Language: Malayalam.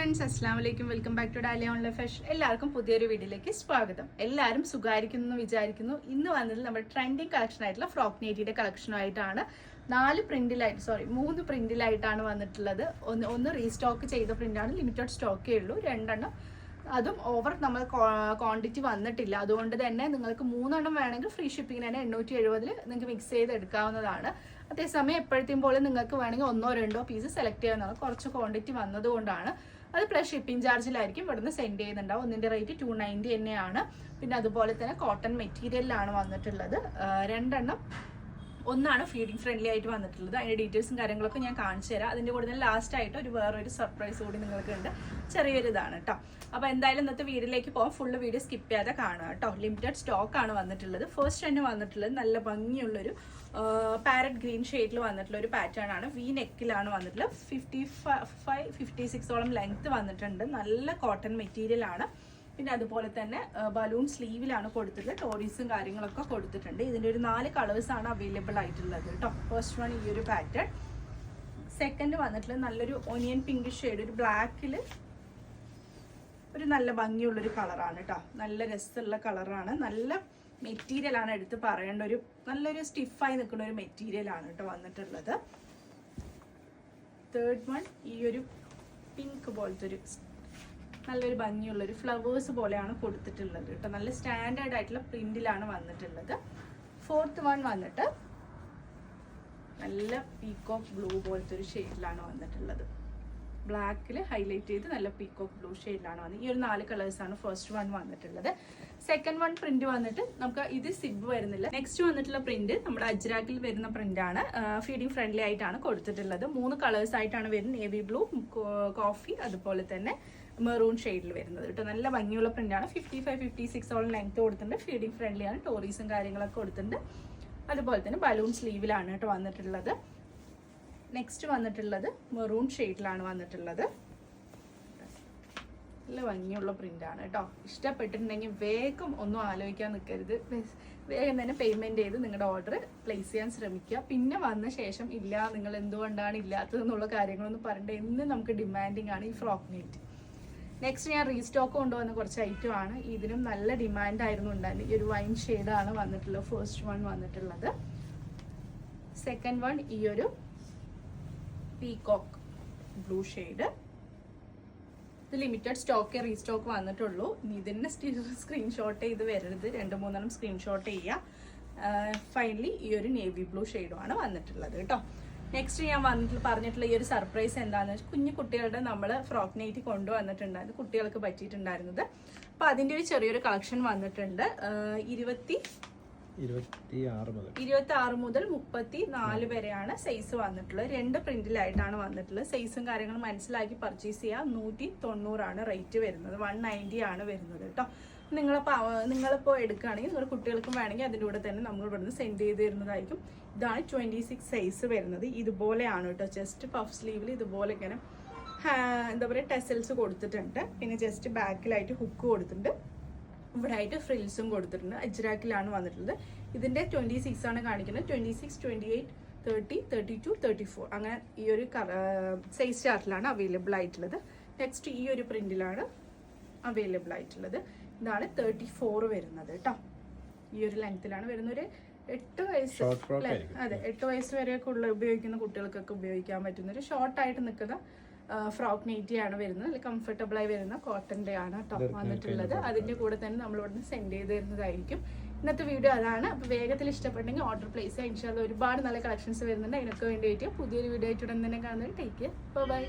ഫ്രണ്ട്സ് അസ്സാം വലൈക്കും welcome back to Dalia Online Fashion എല്ലാവർക്കും പുതിയൊരു വീഡിയോയിലേക്ക് സ്വാഗതം. എല്ലാവരും സുഖായിരിക്കുന്നു എന്ന് വിചാരിക്കുന്നു. ഇന്ന് വന്നത് നമ്മുടെ ട്രെൻഡിങ് കളക്ഷൻ ആയിട്ടുള്ള ഫ്രോക്ക് നേറ്റിയുടെ കളക്ഷനുമായിട്ടാണ് നാല് പ്രിന്റിലായിട്ട് സോറി മൂന്ന് പ്രിന്റിലായിട്ടാണ് വന്നിട്ടുള്ളത്. ഒന്ന് ഒന്ന് റീസ്റ്റോക്ക് ചെയ്ത പ്രിന്റാണ് ലിമിറ്റഡ് സ്റ്റോക്കേ ഉള്ളൂ. രണ്ടെണ്ണം. അതും ഓവർ നമ്മൾ ക്വാണ്ടിറ്റി വന്നിട്ടില്ല. അതുകൊണ്ട് തന്നെ നിങ്ങൾക്ക് മൂന്നെണ്ണം വേണമെങ്കിൽ ഫ്രീ ഷിപ്പിംഗിന് തന്നെ എണ്ണൂറ്റി എഴുപതിൽ നിങ്ങൾക്ക് മിക്സ് ചെയ്ത് എടുക്കാവുന്നതാണ് അതേസമയം എപ്പോഴത്തെയും പോലെ നിങ്ങൾക്ക് വേണമെങ്കിൽ ഒന്നോ രണ്ടോ പീസ് സെലക്ട് ചെയ്യാവുന്നതാണ്. കുറച്ച് ക്വാണ്ടിറ്റി വന്നതുകൊണ്ടാണ്. അത് പ്ലസ് ഷിപ്പിംഗ് ചാർജിലായിരിക്കും ഇവിടുന്ന് സെൻഡ് ചെയ്യുന്നുണ്ടാവും ഒന്നിന്റെ റേറ്റ് ടു നയന്റി തന്നെയാണ്. പിന്നെ അതുപോലെ തന്നെ കോട്ടൺ മെറ്റീരിയലിലാണ് വന്നിട്ടുള്ളത്. രണ്ടെണ്ണം ഒന്നാണ് ഫീഡിംഗ് ഫ്രണ്ട്ലി ആയിട്ട് വന്നിട്ടുള്ളത്. അതിന്റെ ഡീറ്റെയിൽസും കാര്യങ്ങളൊക്കെ ഞാൻ കാണിച്ചു തരാം. അതിന്റെ കൂടെ തന്നെ ലാസ്റ്റ് ആയിട്ട് ഒരു വേറൊരു സർപ്രൈസ് കൂടി നിങ്ങൾക്ക് ഉണ്ട് ചെറിയൊരു ഇതാണ് കേട്ടോ അപ്പൊ എന്തായാലും ഇന്നത്തെ വീഡിയോയിലേക്ക് പോകാം ഫുള്ള് വീഡിയോ സ്കിപ്പ് ചെയ്യാതെ കാണുക കേട്ടോ ലിമിറ്റഡ് സ്റ്റോക്ക് ആണ് വന്നിട്ടുള്ളത്. ഫസ്റ്റ് തന്നെ വന്നിട്ടുള്ളത് നല്ല ഭംഗിയുള്ളൊരു പാരറ്റ് ഗ്രീൻ ഷെയ്ഡിൽ വന്നിട്ടുള്ള ഒരു പാറ്റേൺ ആണ്. വി നെക്കിലാണ് വന്നിട്ടുള്ളത്. ഫിഫ്റ്റി ഫൈവ് ഫിഫ്റ്റി സിക്സോളം ലെങ്ത് വന്നിട്ടുണ്ട്. നല്ല കോട്ടൺ മെറ്റീരിയൽ ആണ്. പിന്നെ അതുപോലെ തന്നെ ബലൂൺ സ്ലീവിലാണ് കൊടുത്തിട്ടുള്ളത് ടോറീസും കാര്യങ്ങളൊക്കെ കൊടുത്തിട്ടുണ്ട്. ഇതിന്റെ ഒരു നാല് കളേഴ്സ് ആണ് അവൈലബിൾ ആയിട്ടുള്ളത് കേട്ടോ. ഫസ്റ്റ് വൺ ഈ ഒരു പാറ്റേൺ സെക്കൻഡ് വന്നിട്ടുള്ള നല്ലൊരു ഒനിയൻ പിങ്ക് ഷെയ്ഡ് ഒരു ബ്ലാക്കിൽ ഒരു നല്ല ഭംഗിയുള്ളൊരു കളറാണ് കേട്ടോ. നല്ല രസമുള്ള കളറാണ് നല്ല മെറ്റീരിയലാണ് എടുത്ത് പറയേണ്ട ഒരു നല്ലൊരു സ്റ്റിഫായി നിൽക്കുന്ന ഒരു മെറ്റീരിയലാണ് കേട്ടോ വന്നിട്ടുള്ളത്. തേർഡ് വൺ ഈ ഒരു പിങ്ക് പോലത്തെ ഒരു നല്ലൊരു ഭംഗിയുള്ളൊരു ഫ്ലവേഴ്സ് പോലെയാണ് കൊടുത്തിട്ടുള്ളത് കേട്ടോ. നല്ല സ്റ്റാൻഡേർഡ് ആയിട്ടുള്ള പ്രിന്റിലാണ് വന്നിട്ടുള്ളത്. ഫോർത്ത് വൺ വന്നിട്ട് നല്ല പീക്കോക്ക് ബ്ലൂ പോലത്തെ ഒരു ഷെയ്ഡിലാണ് വന്നിട്ടുള്ളത്. ബ്ലാക്കിൽ ഹൈലൈറ്റ് ചെയ്ത് നല്ല പീക്കോക്ക് ബ്ലൂ ഷെയ്ഡിലാണ് വന്നത്. ഈ ഒരു നാല് കളേഴ്സാണ് ഫസ്റ്റ് വൺ വന്നിട്ടുള്ളത്. സെക്കൻഡ് വൺ പ്രിന്റ് വന്നിട്ട് നമുക്ക് ഇത് സിബ് വരുന്നില്ല. നെക്സ്റ്റ് വന്നിട്ടുള്ള പ്രിന്റ് നമ്മുടെ അജ്രാക്കിൽ വരുന്ന പ്രിന്റാണ് ഫീഡിംഗ് ഫ്രണ്ട്ലി ആയിട്ടാണ് കൊടുത്തിട്ടുള്ളത്. മൂന്ന് കളേഴ്സ് ആയിട്ടാണ് വരുന്നത്. നേവി ബ്ലൂ കോഫി അതുപോലെ തന്നെ മെറൂൺ ഷെയ്ഡിൽ വരുന്നത് കേട്ടോ. നല്ല ഭംഗിയുള്ള പ്രിന്റാണ് ഫിഫ്റ്റി ഫൈവ് ഫിഫ്റ്റി സിക്സോളം ലെങ്ത് കൊടുത്തിട്ടുണ്ട്. ഫീഡിങ് ഫ്രണ്ട്ലി ആണ്. ടോറീസും കാര്യങ്ങളൊക്കെ കൊടുത്തിട്ടുണ്ട്. അതുപോലെ തന്നെ ബലൂൺ സ്ലീവിലാണ് കേട്ടോ വന്നിട്ടുള്ളത്. നെക്സ്റ്റ് വന്നിട്ടുള്ളത് മെറൂൺ ഷെയ്ഡിലാണ് വന്നിട്ടുള്ളത്. നല്ല ഭംഗിയുള്ള പ്രിന്റ് ആണ് കേട്ടോ. ഇഷ്ടപ്പെട്ടിട്ടുണ്ടെങ്കിൽ വേഗം ഒന്നും ആലോചിക്കാൻ നിൽക്കരുത്. വേഗം തന്നെ പേയ്മെന്റ് ചെയ്ത് നിങ്ങളുടെ ഓർഡർ പ്ലേസ് ചെയ്യാൻ ശ്രമിക്കുക. പിന്നെ വന്ന ശേഷം ഇല്ല നിങ്ങൾ എന്തുകൊണ്ടാണ് ഇല്ലാത്തതെന്നുള്ള കാര്യങ്ങളൊന്നും പറയണ്ട. എന്നും നമുക്ക് ഡിമാൻഡിങ് ആണ് ഈ ഫ്രോക്ക് നെറ്റ് നെക്സ്റ്റ് ഞാൻ റീസ്റ്റോക്ക് കൊണ്ടുവന്ന കുറച്ച് ഐറ്റം ആണ്. ഇതിനും നല്ല ഡിമാൻഡ് ആയിരുന്നു ഉണ്ടായിരുന്നത് ഈ ഒരു വൈൻ ഷെയ്ഡാണ് വന്നിട്ടുള്ളത്. ഫസ്റ്റ് വൺ വന്നിട്ടുള്ളത്. സെക്കൻഡ് വൺ ഈ ഒരു പീകോക്ക് ബ്ലൂ ഷെയ്ഡ് ഇത് ലിമിറ്റഡ് സ്റ്റോക്ക് റീസ്റ്റോക്ക് വന്നിട്ടുള്ളൂ. ഇനി ഇതിന്റെ സ്ക്രീൻഷോട്ട് ചെയ്ത് വരരുത്. രണ്ട് മൂന്നെണ്ണം സ്ക്രീൻഷോട്ട് ചെയ്യുക ഫൈനലി ഈ ഒരു നേവി ബ്ലൂ ഷെയ്ഡുമാണ് വന്നിട്ടുള്ളത് കേട്ടോ. നെക്സ്റ്റ് ഞാൻ വന്നിട്ട് പറഞ്ഞിട്ടുള്ള ഈ ഒരു സർപ്രൈസ് എന്താണെന്ന് വെച്ചാൽ കുഞ്ഞു കുട്ടികളുടെ നമ്മൾ ഫ്രോക്ക് നൈറ്റ് കൊണ്ടുവന്നിട്ടുണ്ടായിരുന്നു കുട്ടികൾക്ക് പറ്റിയിട്ടുണ്ടായിരുന്നത്. അപ്പോൾ അതിന്റെ ഒരു ചെറിയൊരു കളക്ഷൻ വന്നിട്ടുണ്ട്. ഇരുപത്തി ഇരുപത്തി ആറ് മുതൽ മുപ്പത്തി നാല് വരെയാണ് സൈസ് വന്നിട്ടുള്ളത്. രണ്ട് പ്രിന്റിലായിട്ടാണ് വന്നിട്ടുള്ളത്. സൈസും കാര്യങ്ങളും മനസ്സിലാക്കി പർച്ചേസ് ചെയ്യുക നൂറ്റി തൊണ്ണൂറാണ് റേറ്റ് വരുന്നത്. വൺ നയന്റി ആണ് വരുന്നത് കേട്ടോ നിങ്ങളിപ്പോൾ നിങ്ങളിപ്പോൾ എടുക്കുകയാണെങ്കിൽ നിങ്ങളുടെ കുട്ടികൾക്കും വേണമെങ്കിൽ അതിന്റെ കൂടെ തന്നെ നമ്മൾ ഇവിടുന്ന് സെൻഡ് ചെയ്ത് തരുന്നതായിരിക്കും. ഇതാണ് ട്വന്റി സിക്സ് സൈസ് വരുന്നത്. ഇതുപോലെയാണ് കേട്ടോ ജസ്റ്റ് പഫ് സ്ലീവിൽ ഇതുപോലെ ഇങ്ങനെ എന്താ പറയുക ടെസൽസ് കൊടുത്തിട്ടുണ്ട്. പിന്നെ ജസ്റ്റ് ബാക്കിലായിട്ട് ഹുക്ക് കൊടുത്തിട്ടുണ്ട്. ഇവിടെ ആയിട്ട് ഫ്രിൽസും കൊടുത്തിട്ടുണ്ട്. അജ്രാക്കിലാണ് വന്നിട്ടുള്ളത്. ഇതിന്റെ ട്വന്റി സിക്സ് ആണ് കാണിക്കുന്നത്. Twenty six twenty eight thirty thirty two thirty four അങ്ങനെ ഈ ഒരു സൈസ് ചാർട്ടിലാണ് അവൈലബിൾ ആയിട്ടുള്ളത്. നെക്സ്റ്റ് ഈ ഒരു പ്രിന്റിലാണ് അവൈലബിൾ ആയിട്ടുള്ളത്. ഇതാണ് തേർട്ടി ഫോർ വരുന്നത് കേട്ടോ ഈ ഒരു ലെങ്ത്തിലാണ് വരുന്ന ഒരു എട്ട് വയസ്സ്. അതെ എട്ട് വയസ്സ് വരെയൊക്കെ ഉള്ള ഉപയോഗിക്കുന്ന കുട്ടികൾക്കൊക്കെ ഉപയോഗിക്കാൻ പറ്റുന്ന ഒരു ഷോർട്ടായിട്ട് നിൽക്കുന്ന ഫ്രോക്ക് നെയ്റ്റി ആണ് വരുന്നത് ആയി വരുന്ന കോട്ടന്റെ ആണ് ടോപ്പ് വന്നിട്ടുള്ളത്. അതിന്റെ കൂടെ തന്നെ നമ്മൾ ഇവിടുന്ന് സെൻഡ് ചെയ്ത് തരുന്നതായിരിക്കും. ഇന്നത്തെ വീഡിയോ അതാണ്. അപ്പോൾ വേഗത്തിൽ ഇഷ്ടപ്പെട്ടെങ്കിൽ ഓർഡർ പ്ലേസ് ചെയ്യാം. ഇൻഷാല്ല ഒരുപാട് നല്ല കളക്ഷൻസ് വരുന്നുണ്ട്. അതിനൊക്കെ വേണ്ടിയിട്ട് പുതിയൊരു വീഡിയോ ആയിട്ട് ഉടൻ തന്നെ കാണുന്നത് ടേക്ക് ബൈ